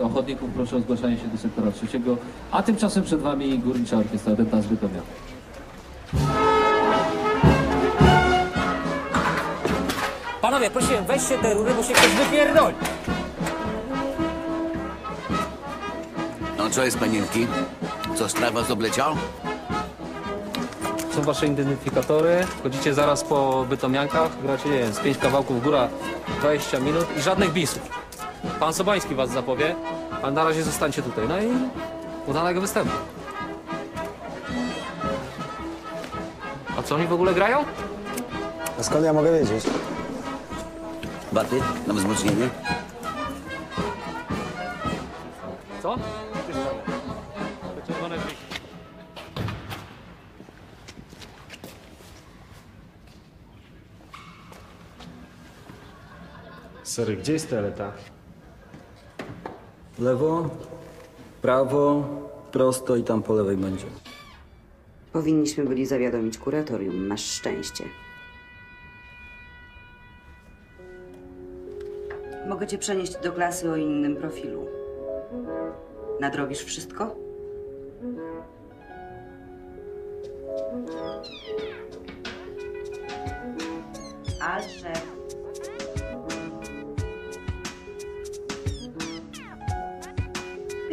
ochotników proszę o zgłaszanie się do sektora trzeciego, a tymczasem przed Wami Górnicza Orkiestra Denta z Bytomia. Panowie, prosiłem, weźcie te rury, bo się ktoś wypierdoli. No co jest, panienki? Co, strach was obleciał? Są wasze identyfikatory, chodzicie zaraz po bytomiankach, gracie, nie wiem, z pięć kawałków góra, 20 minut i żadnych bisów. Pan Sobański was zapowie, a na razie zostańcie tutaj. No i udanego występu. A co oni w ogóle grają? A skąd ja mogę wiedzieć? Baty na wzmocnienie? Co? Czerwone blisy. Sorry, gdzie jest toaleta? Lewo, prawo, prosto i tam po lewej będzie. Powinniśmy byli zawiadomić kuratorium. Masz szczęście. Mogę cię przenieść do klasy o innym profilu. Nadrobisz wszystko? Alsze.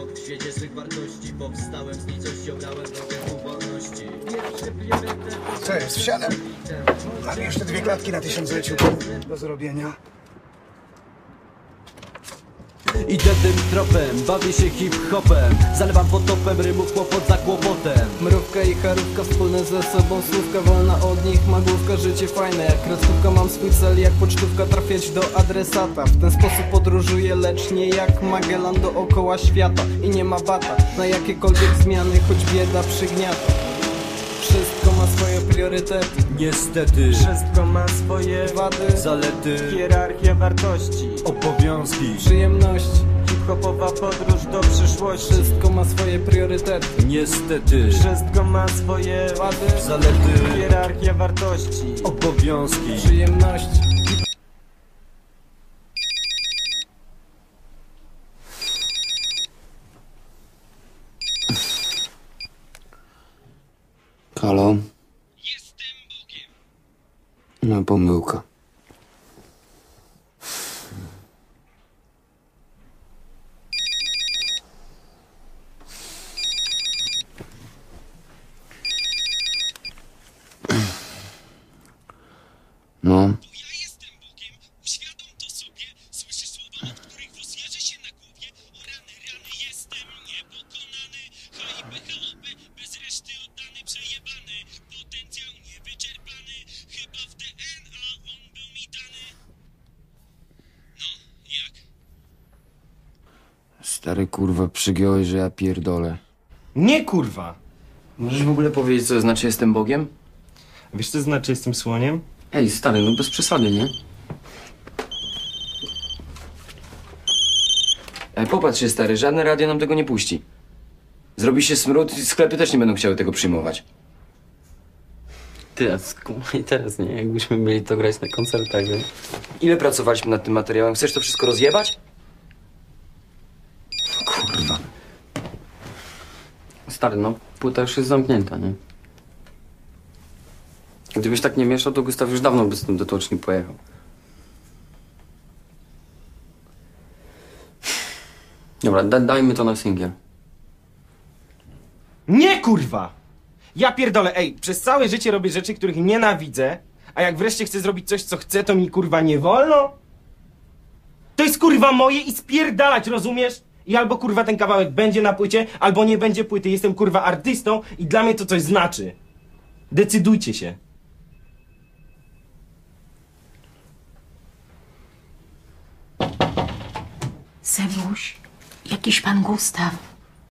Smog w świecie swych wartości Powstałem z nicości, obrałem drogę ku wolności Co jest, wsiadam? Mam jeszcze dwie klatki na tysiącleciu do zrobienia. Idę tym tropem, bawię się hip-hopem. Zalewam potopem rymów kłopot za kłopotem. Mrówka i charówka wspólne ze sobą Słówka wolna od nich, magłówka, życie fajne Jak kreskówka mam swój cel, jak pocztówka trafiać do adresata. W ten sposób podróżuję, lecz nie jak Magellan dookoła świata. I nie ma bata na jakiekolwiek zmiany, choć bieda przygniata ma swoje priorytety. Niestety. Wszystko ma swoje wady, zalety. Hierarchia wartości. Obowiązki. Przyjemności Hip-hopowa podróż do przyszłości. Wszystko ma swoje priorytety. Niestety. Wszystko ma swoje wady. Zalety. Hierarchia wartości. Obowiązki. Przyjemności Halo? No, pomyłka. No. Stary kurwa, przygiąłeś, że ja pierdolę. Nie kurwa! Możesz w ogóle powiedzieć, co znaczy jestem Bogiem? Wiesz co znaczy jestem słoniem? Ej, stary, no bez przesady, nie? Ej, popatrz się, stary, żadne radio nam tego nie puści. Zrobi się smród i sklepy też nie będą chciały tego przyjmować. Ty, a skumaj teraz, nie? Jakbyśmy mieli to grać na koncertach, nie? Ile pracowaliśmy nad tym materiałem? Chcesz to wszystko rozjebać? Stary, no, płyta już jest zamknięta, nie? Gdybyś tak nie mieszał, to Gustaw już dawno by z tym do tłoczni pojechał. Dobra, da, dajmy to na singiel. Nie kurwa! Ja pierdolę, ej, przez całe życie robię rzeczy, których nienawidzę, a jak wreszcie chcę zrobić coś, co chcę, to mi kurwa nie wolno? To jest kurwa moje i spierdalać, rozumiesz? I albo kurwa ten kawałek będzie na płycie, albo nie będzie płyty. Jestem kurwa artystą i dla mnie to coś znaczy. Decydujcie się. Sebuś, Jakiś pan Gustaw.